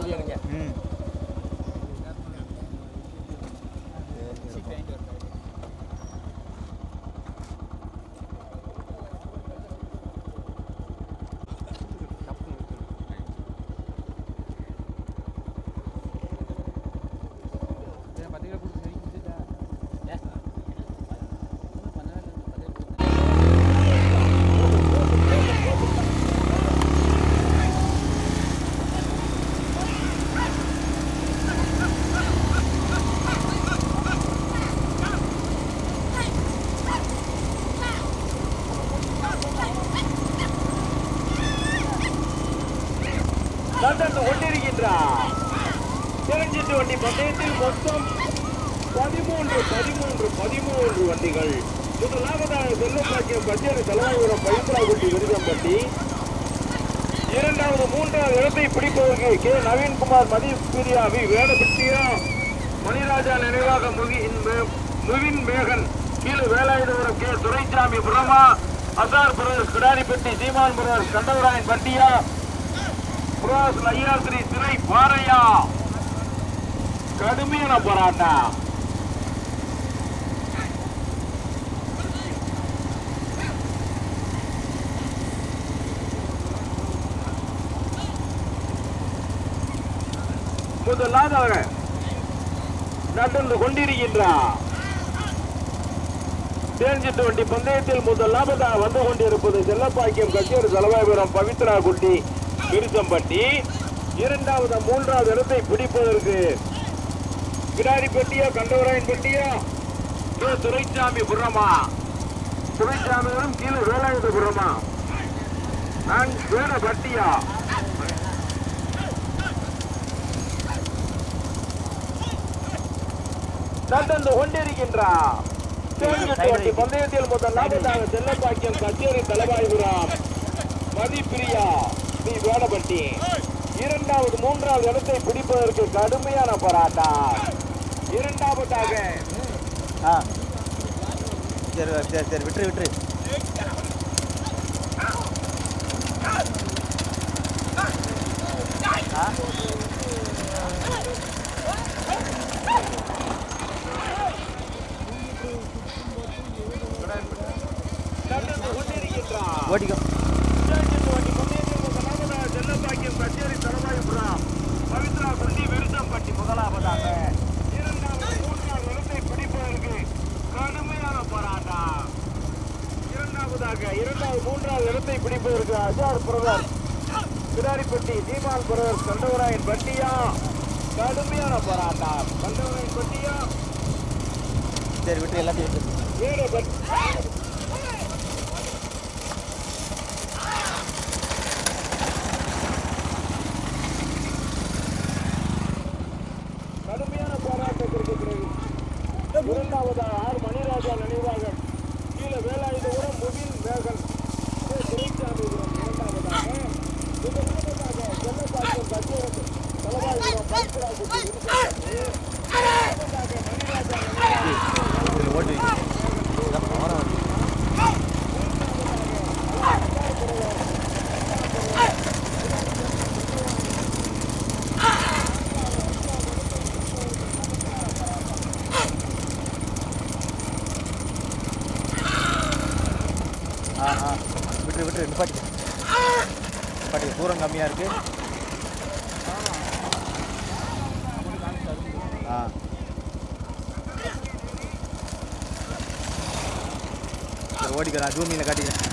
சொல்லிடுங்க ம் இரண்டாவது மூன்றாவது இடத்தை பிடிப்பதற்கு கே. நவீன்குமார் மதிப்பிரியா வி. வேடபட்டியா மணிராஜா நினைவாக முகின் மே- மேகன் கீழே வேலாயுதபுரம் கே. துரைசாமி புரமா அசார் பிரதேஷ் கிடாரிப்பட்டி சீமான் பிரதேஷ் கண்டவராயன் பட்டியா ஐயா ஸ்ரீ சிறை பாறையா. கடுமையான போராட்டம். முதலாவது நடந்து கொண்டிருக்கின்றார். தேர்ஞ்சிட்டு வண்டி பந்தயத்தில் முதலாவதாக வந்து கொண்டிருப்பது செல்லப்பாக்கியம் கச்சேரி தலைவாபுரம் பவித்ரா குட்டி விருசம்பட்டி இரண்டாவது மூன்றாவது இடத்தை பிடிப்பதற்கு கிடாரி பெட்டியா கண்டவராயன் பெட்டியா கே. துரைசாமி புறமா? துரைசாமிவரும் கீழே வேலாயுத புறமா? நான் வேட பட்டியா நடந்து கொண்டிருக்கின்றார். பந்தயத்தில் முதலாவதாக செல்லப்பாக்கியம் கச்சேரி தலவாயுபுரம் மதிப்பிரியா டி வேடபட்டி இரண்டாவது மூன்றாவது இடத்தை பிடிப்பதற்கு கடுமையான போராட்டம். இரண்டாவதாக சரி சரி சரி விட்டுரு விட்டுரு ஆ நடந்து கொண்டிருக்கின்றார் ஓட்டிக்கோ தேர்ந்தெடுத்த வண்டி பந்தயத்தில் முதலாவதாக செல்லப்பாக்கியம் கச்சேரி தலவாயுபுரம் பவித்ரா குண்டி விருதம்பட்டி முதலாவதாக இரண்டாவது மூன்றாவது இடத்தை பிடிப்பதற்கு கடுமையான போராட்டம் இரண்டாவதாக இரண்டாவது மூன்றாவது இடத்தை பிடிப்பதற்கு அஜார் பிரதர். கிடாரிப்பட்டி சீமான் பிரதர் கண்டவராயன் பட்டியா. கடுமையான போராட்டம். கண்டவராயன் பட்டியா. சரி விட்டுரு எல்லாத்தையும் விட்டுரு வீரபட் கடுமையான போராட்டத்திற்கு பிறகு இரண்டாவதாக ஆர் மணிராஜா நினைவாக கீழே வேலாயுதபுரம் முகின் மேகன் கே. துரைசாமிபுரம் இரண்டாவதாக முதலாவதாக செல்லப்பாக்கம் கச்சேரி தலவாயுபுரம் பைத்திராகுட்டி விருதுநகர். மூன்றாவதாக மணிராஜா நினைவாக இதில் ஓட்டு வை. இதான் போறோம். ஆ ஆ விட்டுரு விட்டுரு நிப்பாட்டி. நிப்பாட்டி தூரம் கம்மியாக இருக்குது ஆ. ஓடிக்கிறேன் ஜூமியில் காட்டிக்கிறேன்.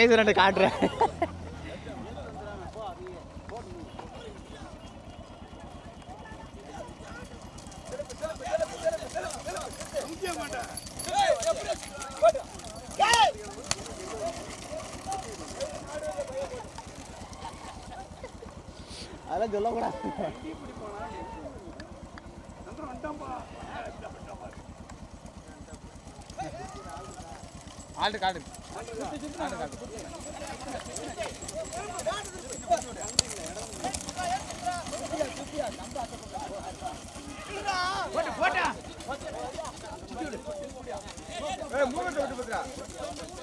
மகேஸ்வரன் காட்டுறேன். அதெல்லாம் சொல்லக்கூடாது. ஆல்ட்டு காட்டு போட்டா. ஆல்ட்டு காட்டு ஓட்டிக்க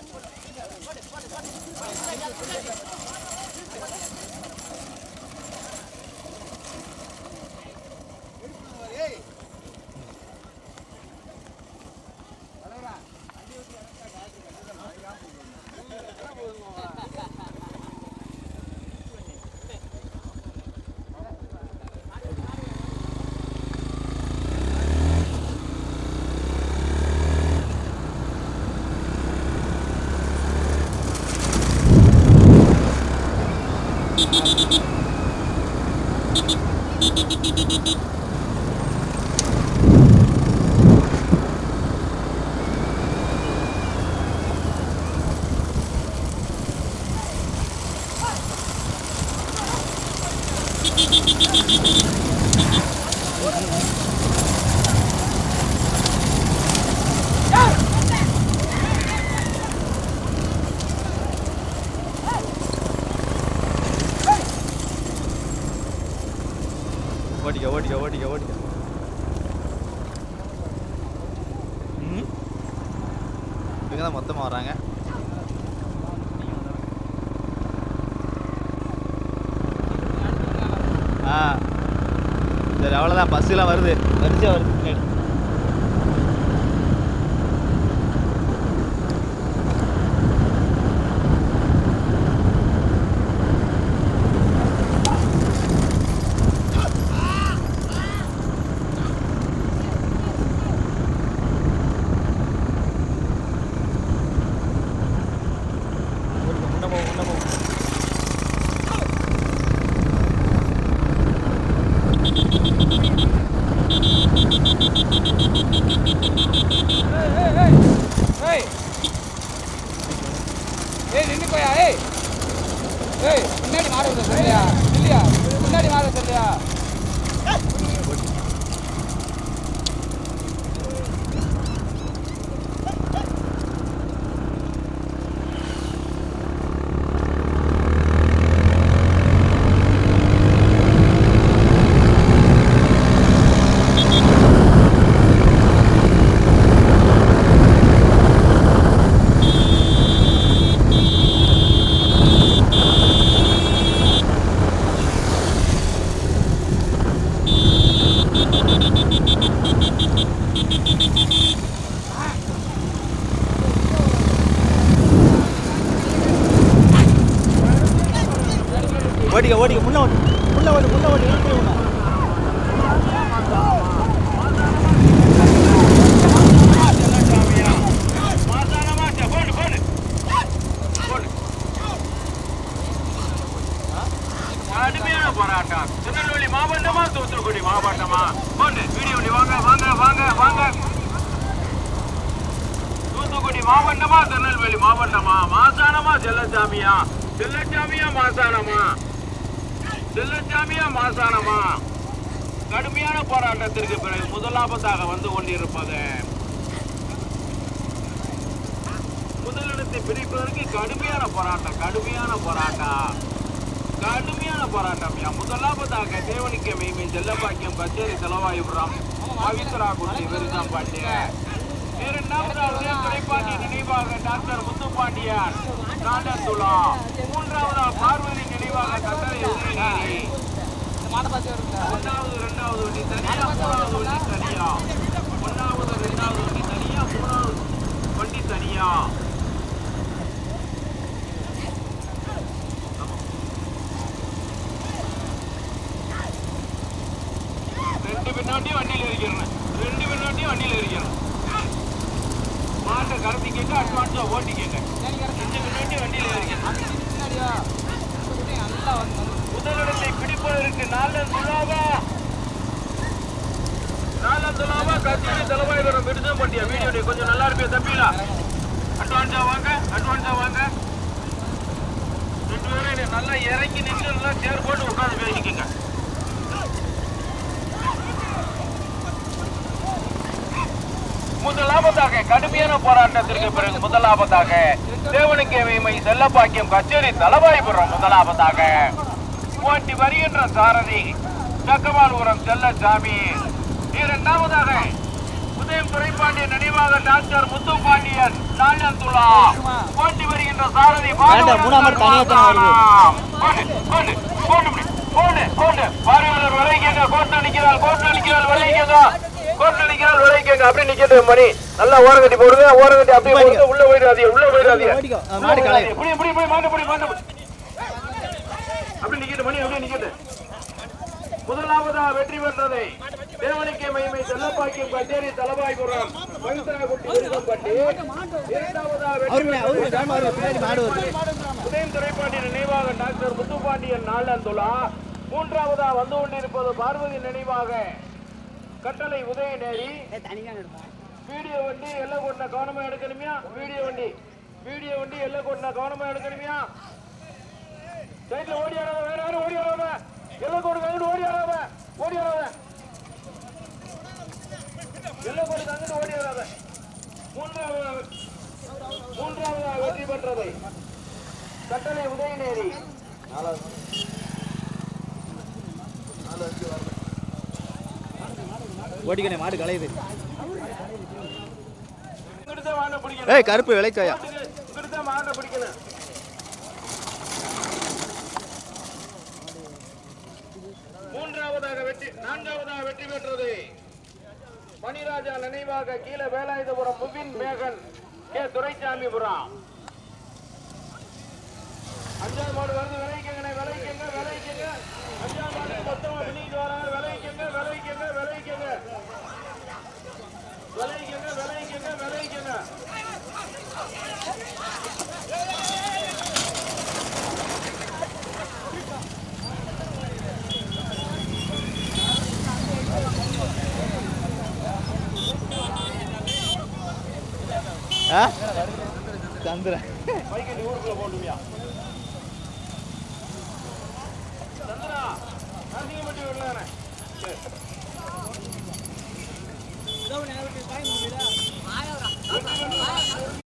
வருது. வரிசையாக வருது. பின்னாடி மாசானமா? கடுமையான போராட்டத்திற்கு பிறகு முதலாபத்தாக வந்து கொண்டிருப்பது. முதலிடத்தை பிரிப்பதற்கு கடுமையான போராட்டம் கடுமையான போராட்டம். கடுமையான போராட்டம் யா முதலாவதாக தேவனிக்க மெய்மை செல்லப்பாக்கியம் கச்சேரி செலவாயிபுரம் பவித்ரா குட்டி விருதம் பாண்டிய. இரண்டாவதாக துறைப்பாண்டி நினைவாக டாக்டர் முத்துப்பாண்டியன் காண்டத்துலா மூன்றாவதாக பார்வதி நினைவாக கட்டளை உதயநிதி ஒன்றாவது இரண்டாவது வண்டி தனியா மூணாவது வண்டி தனியா ஒன்றாவது இரண்டாவது வண்டி தனியா மூணாவது வண்டி தனியா ரெண்டு பின்னாட்டியும் வண்டியில் இருக்கிறேன் ரெண்டு பின்னாட்டியும் வண்டியில் இருக்கிறேன் மாட்டை கடத்தி கேட்க அட்வான்ஸா ஓட்டி கேட்க ரெண்டு பின்னாட்டி வண்டியில் இருக்கிறேன் முதலிடத்தை பிடிப்பதற்கு நல்ல சுலாபா நல்ல சுலாபா பண்ணியா வீடியோ கொஞ்சம் நல்லா இருப்பியா தம்பிலா. அட்வான்ஸா வாங்க அட்வான்ஸா வாங்க. ரெண்டு பேரும் நல்லா இறக்கி நின்று நல்லா சேர் போட்டு உட்காந்து பேசிக்கங்க. முதலாவதாக கடுமையான போராட்டத்திற்கு பிறகு முதலாவதாக தேவனுக்கு மை செல்லப்பாக்கியம் கச்சேரி தலவாய்புரம் முதலாவதாக. போட்டி வருகின்ற சாரதி சக்கமால்புரம் செல்லசாமி. இரண்டாவதாக உதயம் துரைப்பாண்டியன் நினைவாக டாக்டர் முத்துப்பாண்டியன் நாளந்துலா போட்டி வருகின்ற சாரதி. பார்வையாளர் விளைவிக்கங்க, கோட்டை நிக்கிறாள், கோட்டை நிக்கிறாள், விளைவிக்கங்க. கோட்டை நிக்கிறாள், விளைவிக்கங்க. அப்படியே நிக்குது மணி. நல்லா ஓரம் கட்டி போடுங்க ஓரம் கட்டி அப்படியே உள்ள போயிடாதீங்க உள்ள போயிடாதீங்க. இப்படி இப்படி இப்படி மாட்டு இப்படி மாட்டு. அப்படி நிக்கிட்டு மணி அப்படியே நிக்கிட்டு முதலாவதா வெற்றி பெற்றதை தேவனிக்கை மகிமை செல்லப்பாக்கியம் கச்சேரி தலபாய்புரம் பவித்ராகுட்டி விருதம்பட்டி இரண்டாவதா வெற்றி அவருமே அவருமே பெற்றதை சாமி அவரு பின்னாடி மாடு வருது. உதயம் துறைப்பாண்டிய நினைவாக டாக்டர் முத்துப்பாண்டியன் நாளந்துலா மூன்றாவதா வந்து கொண்டிருப்பது பார்வதி நினைவாக. கட்டளை உதயநேரி வீடியோ வண்டி எல்லாம் கொண்ட கவனமா எடுக்கணுமியா? வீடியோ வண்டி. வீடியோ வண்டி எல்லாம் கொண்ட கவனமா எடுக்கணுமியா? சைட்ல ஓடி ஆடாத வேற யாரும் ஓடி ஆடாத எல்லாம் கொண்டு ஓடி ஆடாத ஓடி ஆடாத எல்லாம் கொண்டு அங்கிட்டு ஓடி ஆடாத மூன்றாவது மூன்றாவதா வெற்றி பெற்றதை. கட்டளை உதயநேரி. ஓடிக்கணே மாடு கலையுது ஏய் கருப்பு தான் மாட்டை பிடிக்கணும் மூன்றாவதாக வெற்றி நான்காவதாக வெற்றி பெற்றது மணிராஜா கீழே வேலாயுதபுரம் முபின் மேகன் கே. துரைசாமிபுரம் அஞ்சாவது மாடு வருது விளைவிக்கங்க விளைவிக்கங்க விளைவிக்கங்க அஞ்சாவது மாடு மொத்தமா பின்னிட்டு வராங்க விளைவிக்கங்க விளைவிக்கங்க விளைவிக்கங்க விளைவிக்கங்க விளைவிக்கங்க விளைவிக்கங்க சந்திரன்.